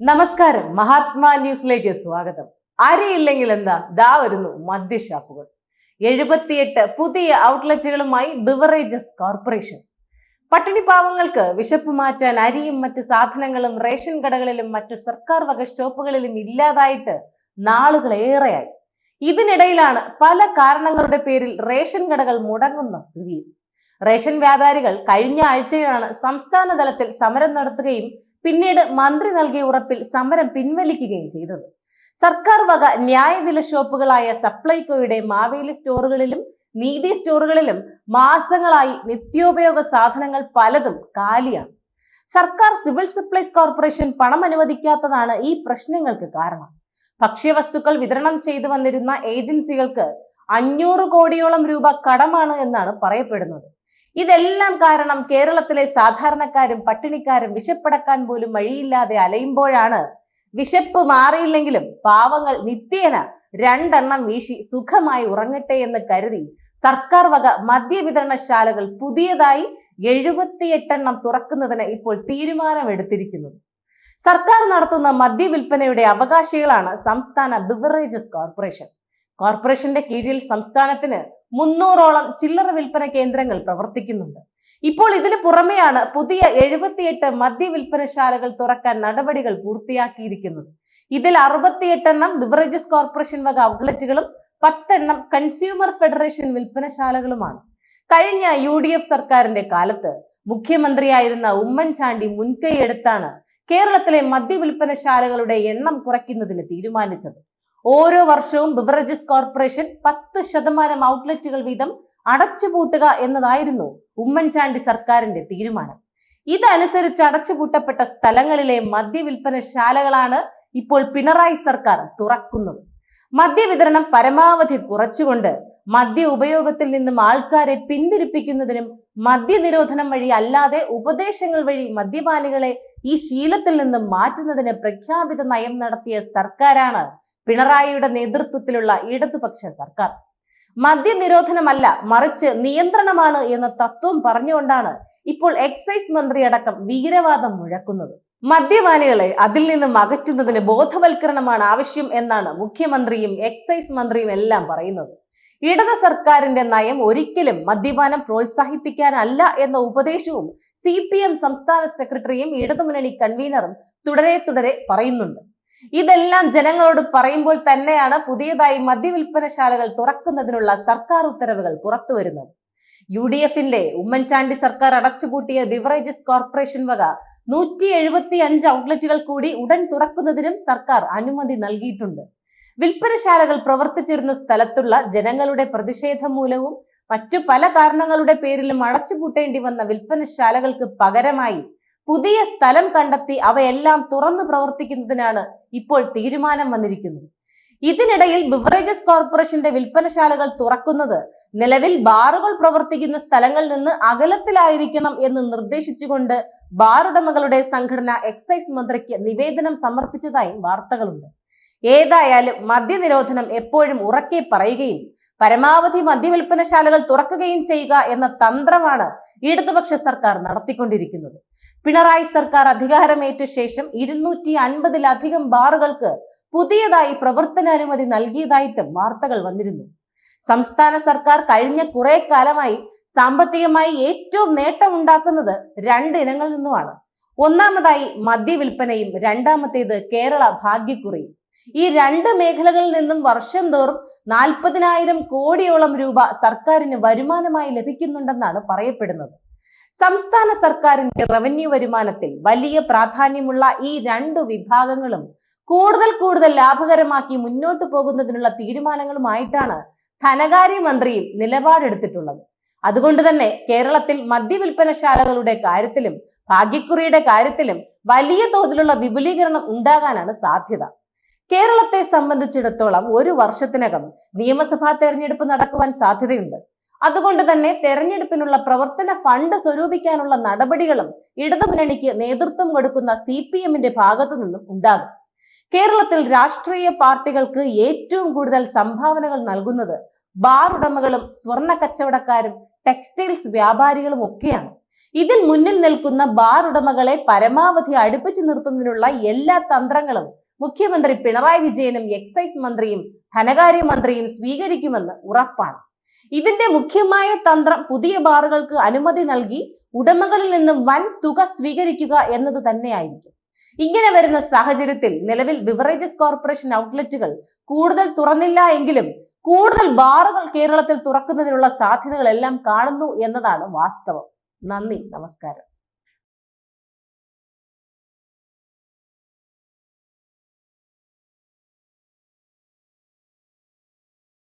നമസ്കാരം. മഹാത്മാ ന്യൂസിലേക്ക് സ്വാഗതം. അരിയില്ലെങ്കിൽ എന്താ? ദാ വരുന്നു മദ്യഷാപ്പുകൾ. എഴുപത്തിയെട്ട് പുതിയ ഔട്ട്ലെറ്റുകളുമായി ബിവറേജസ് കോർപ്പറേഷൻ. പട്ടിണി പാവങ്ങൾക്ക് വിശപ്പ് മാറ്റാൻ അരിയും മറ്റ് സാധനങ്ങളും റേഷൻ കടകളിലും മറ്റു സർക്കാർ വക ഷോപ്പുകളിലും ഇല്ലാതായിട്ട് നാളുകളേറെയായി ഇതിനിടയിലാണ് പല കാരണങ്ങളുടെ പേരിൽ റേഷൻ കടകൾ മുടങ്ങുന്ന സ്ഥിതിയിൽ റേഷൻ വ്യാപാരികൾ കഴിഞ്ഞ ആഴ്ചയിലാണ് സംസ്ഥാന തലത്തിൽ സമരം നടത്തുകയും പിന്നീട് മന്ത്രി നൽകിയ ഉറപ്പിൽ സമരം പിൻവലിക്കുകയും ചെയ്തത്. സർക്കാർ വക ന്യായവില ഷോപ്പുകളായ സപ്ലൈകോയുടെ മാവേലി സ്റ്റോറുകളിലും നീതി സ്റ്റോറുകളിലും മാസങ്ങളായി നിത്യോപയോഗ സാധനങ്ങൾ പലതും കാലിയാണ്. സർക്കാർ സിവിൽ സപ്ലൈസ് കോർപ്പറേഷൻ പണം അനുവദിക്കാത്തതാണ് ഈ പ്രശ്നങ്ങൾക്ക് കാരണം. ഭക്ഷ്യവസ്തുക്കൾ വിതരണം ചെയ്തു വന്നിരുന്ന ഏജൻസികൾക്ക് അഞ്ഞൂറ് കോടിയോളം രൂപ കടമാണ് എന്നാണ് പറയപ്പെടുന്നത്. ഇതെല്ലാം കാരണം കേരളത്തിലെ സാധാരണക്കാരും പട്ടിണിക്കാരും വിശപ്പടക്കാൻ പോലും വഴിയില്ലാതെ അലയുമ്പോഴാണ് വിശപ്പ് മാറിയില്ലെങ്കിലും പാവങ്ങൾ നിത്യേന രണ്ടെണ്ണം വീശി സുഖമായി ഉറങ്ങട്ടെ എന്ന് കരുതി സർക്കാർ വക മദ്യവിതരണശാലകൾ പുതിയതായി എഴുപത്തിയെട്ടെണ്ണം തുറക്കുന്നതിന് ഇപ്പോൾ തീരുമാനമെടുത്തിരിക്കുന്നത്. സർക്കാർ നടത്തുന്ന മദ്യവിൽപ്പനയുടെ അവകാശികളാണ് സംസ്ഥാന ബിവറേജസ് കോർപ്പറേഷൻ. കോർപ്പറേഷന്റെ കീഴിൽ സംസ്ഥാനത്തിന് മുന്നൂറോളം ചില്ലറ വിൽപ്പന കേന്ദ്രങ്ങൾ പ്രവർത്തിക്കുന്നുണ്ട്. ഇപ്പോൾ ഇതിന് പുറമെയാണ് പുതിയ എഴുപത്തിയെട്ട് മദ്യവിൽപ്പനശാലകൾ തുറക്കാൻ നടപടികൾ പൂർത്തിയാക്കിയിരിക്കുന്നത്. ഇതിൽ അറുപത്തിയെട്ടെണ്ണം ബിവറേജസ് കോർപ്പറേഷൻ വക ഔട്ട്ലെറ്റുകളും പത്തെണ്ണം കൺസ്യൂമർ ഫെഡറേഷൻ വിൽപ്പനശാലകളുമാണ്. കഴിഞ്ഞ യു ഡി എഫ് സർക്കാരിന്റെ കാലത്ത് മുഖ്യമന്ത്രിയായിരുന്ന ഉമ്മൻചാണ്ടി മുൻകൈയെടുത്താണ് കേരളത്തിലെ മദ്യവിൽപ്പനശാലകളുടെ എണ്ണം കുറയ്ക്കുന്നതിന് തീരുമാനിച്ചത്. ഓരോ വർഷവും ബിവറേജസ് കോർപ്പറേഷൻ പത്ത് ശതമാനം ഔട്ട്ലെറ്റുകൾ വീതം അടച്ചുപൂട്ടുക എന്നതായിരുന്നു ഉമ്മൻചാണ്ടി സർക്കാരിന്റെ തീരുമാനം. ഇതനുസരിച്ച് അടച്ചുപൂട്ടപ്പെട്ട സ്ഥലങ്ങളിലെ മദ്യവിൽപ്പനശാലകളാണ് ഇപ്പോൾ പിണറായി സർക്കാർ തുറക്കുന്നത്. മദ്യവിതരണം പരമാവധി കുറച്ചുകൊണ്ട് മദ്യ ഉപയോഗത്തിൽ നിന്നും ആൾക്കാരെ പിന്തിരിപ്പിക്കുന്നതിനും മദ്യനിരോധനം വഴി അല്ലാതെ ഉപദേശങ്ങൾ വഴി മദ്യപാനികളെ ഈ ശീലത്തിൽ നിന്നും മാറ്റുന്നതിന് പ്രഖ്യാപിത നയം നടത്തിയ സർക്കാരാണ് പിണറായിയുടെ നേതൃത്വത്തിലുള്ള ഇടതുപക്ഷ സർക്കാർ. മദ്യനിരോധനമല്ല മറിച്ച് നിയന്ത്രണമാണ് എന്ന തത്വം പറഞ്ഞുകൊണ്ടാണ് ഇപ്പോൾ എക്സൈസ് മന്ത്രി അടക്കം വീരവാദം മുഴക്കുന്നത്. മദ്യപാനികളെ അതിൽ നിന്ന് അകറ്റുന്നതിന് ബോധവൽക്കരണമാണ് ആവശ്യം എന്നാണ് മുഖ്യമന്ത്രിയും എക്സൈസ് മന്ത്രിയും എല്ലാം പറയുന്നത്. ഇടത് സർക്കാരിന്റെ നയം ഒരിക്കലും മദ്യപാനം പ്രോത്സാഹിപ്പിക്കാനല്ല എന്ന ഉപദേശവും സി സംസ്ഥാന സെക്രട്ടറിയും ഇടതുമുന്നണി കൺവീനറും തുടരെ തുടരെ പറയുന്നുണ്ട്. ഇതെല്ലാം ജനങ്ങളോട് പറയുമ്പോൾ തന്നെയാണ് പുതിയതായി മദ്യവിൽപ്പനശാലകൾ തുറക്കുന്നതിനുള്ള സർക്കാർ ഉത്തരവുകൾ പുറത്തുവരുന്നത്. യു ഡി എഫിന്റെ ഉമ്മൻചാണ്ടി സർക്കാർ അടച്ചുപൂട്ടിയ ബിവറേജസ് കോർപ്പറേഷൻ വക നൂറ്റി എഴുപത്തി അഞ്ച് ഔട്ട്ലെറ്റുകൾ കൂടി ഉടൻ തുറക്കുന്നതിനും സർക്കാർ അനുമതി നൽകിയിട്ടുണ്ട്. വിൽപ്പനശാലകൾ പ്രവർത്തിച്ചിരുന്ന സ്ഥലത്തുള്ള ജനങ്ങളുടെ പ്രതിഷേധം മൂലവും മറ്റു പല കാരണങ്ങളുടെ പേരിലും അടച്ചുപൂട്ടേണ്ടി വന്ന വിൽപ്പനശാലകൾക്ക് പകരമായി പുതിയ സ്ഥലം കണ്ടെത്തി അവയെല്ലാം തുറന്നു പ്രവർത്തിക്കുന്നതിനാണ് ഇപ്പോൾ തീരുമാനം വന്നിരിക്കുന്നത് ഇതിനിടയിൽ ബിവറേജസ് കോർപ്പറേഷന്റെ വിൽപ്പനശാലകൾ തുറക്കുന്നത് നിലവിൽ ബാറുകൾ പ്രവർത്തിക്കുന്ന സ്ഥലങ്ങളിൽ നിന്ന് അകലത്തിലായിരിക്കണം എന്ന് നിർദ്ദേശിച്ചുകൊണ്ട് ബാറുടമകളുടെ സംഘടന എക്സൈസ് മന്ത്രിക്ക് നിവേദനം സമർപ്പിച്ചതായും വാർത്തകളുണ്ട്. ഏതായാലും മദ്യനിരോധനം എപ്പോഴും ഉറക്കെ പറയുകയും പരമാവധി മദ്യവിൽപ്പനശാലകൾ തുറക്കുകയും ചെയ്യുക എന്ന തന്ത്രമാണ് ഇടതുപക്ഷ സർക്കാർ നടത്തിക്കൊണ്ടിരിക്കുന്നത്. പിണറായി സർക്കാർ അധികാരമേറ്റ ശേഷം ഇരുന്നൂറ്റി അൻപതിലധികം ബാറുകൾക്ക് പുതിയതായി പ്രവർത്തനാനുമതി നൽകിയതായിട്ടും വാർത്തകൾ വന്നിരുന്നു. സംസ്ഥാന സർക്കാർ കഴിഞ്ഞ കുറെ കാലമായി സാമ്പത്തികമായി ഏറ്റവും നേട്ടമുണ്ടാക്കുന്നത് രണ്ട് ഇനങ്ങളിൽ നിന്നുമാണ്. ഒന്നാമതായി മദ്യവിൽപ്പനയും രണ്ടാമത്തേത് കേരള ഭാഗ്യക്കുറിയും. ഈ രണ്ട് മേഖലകളിൽ നിന്നും വർഷം തോറും നാൽപ്പതിനായിരം കോടിയോളം രൂപ സർക്കാരിന് വരുമാനമായി ലഭിക്കുന്നുണ്ടെന്നാണ് പറയപ്പെടുന്നത്. സംസ്ഥാന സർക്കാരിന്റെ റവന്യൂ വരുമാനത്തിൽ വലിയ പ്രാധാന്യമുള്ള ഈ രണ്ടു വിഭാഗങ്ങളും കൂടുതൽ കൂടുതൽ ലാഭകരമാക്കി മുന്നോട്ടു പോകുന്നതിനുള്ള തീരുമാനങ്ങളുമായിട്ടാണ് ധനകാര്യമന്ത്രിയും നിലപാടെടുത്തിട്ടുള്ളത്. അതുകൊണ്ട് തന്നെ കേരളത്തിൽ മദ്യവിൽപ്പനശാലകളുടെ കാര്യത്തിലും ഭാഗ്യക്കുറിയുടെ കാര്യത്തിലും വലിയ തോതിലുള്ള വിപുലീകരണം ഉണ്ടാകാനാണ് സാധ്യത. കേരളത്തെ സംബന്ധിച്ചിടത്തോളം ഒരു വർഷത്തിനകം നിയമസഭാ തെരഞ്ഞെടുപ്പ് നടക്കുവാൻ സാധ്യതയുണ്ട്. അതുകൊണ്ട് തന്നെ തെരഞ്ഞെടുപ്പിനുള്ള പ്രവർത്തന ഫണ്ട് സ്വരൂപിക്കാനുള്ള നടപടികളും ഇടതുമുന്നണിക്ക് നേതൃത്വം കൊടുക്കുന്ന സി പി എമ്മിന്റെ ഭാഗത്തു നിന്നും ഉണ്ടാകും. കേരളത്തിൽ രാഷ്ട്രീയ പാർട്ടികൾക്ക് ഏറ്റവും കൂടുതൽ സംഭാവനകൾ നൽകുന്നത് ബാർ ഉടമകളും സ്വർണ കച്ചവടക്കാരും ടെക്സ്റ്റൈൽസ് വ്യാപാരികളും ഒക്കെയാണ്. ഇതിൽ മുന്നിൽ നിൽക്കുന്ന ബാർ ഉടമകളെ പരമാവധി അടുപ്പിച്ചു നിർത്തുന്നതിനുള്ള എല്ലാ തന്ത്രങ്ങളും മുഖ്യമന്ത്രി പിണറായി വിജയനും എക്സൈസ് മന്ത്രിയും ധനകാര്യമന്ത്രിയും സ്വീകരിക്കുമെന്ന് ഉറപ്പാണ്. ഇതിന്റെ മുഖ്യമായ തന്ത്രം പുതിയ ബാറുകൾക്ക് അനുമതി നൽകി ഉടമകളിൽ നിന്ന് വൻ തുക സ്വീകരിക്കുക എന്നത് തന്നെയായിരിക്കും. ഇങ്ങനെ വരുന്ന സാഹചര്യത്തിൽ നിലവിൽ ബിവറേജസ് കോർപ്പറേഷൻ ഔട്ട്ലെറ്റുകൾ കൂടുതൽ തുറന്നില്ല എങ്കിലും കൂടുതൽ ബാറുകൾ കേരളത്തിൽ തുറക്കുന്നതിനുള്ള സാധ്യതകളെല്ലാം കാണുന്നു എന്നതാണ് വാസ്തവം. നന്ദി നമസ്കാരം.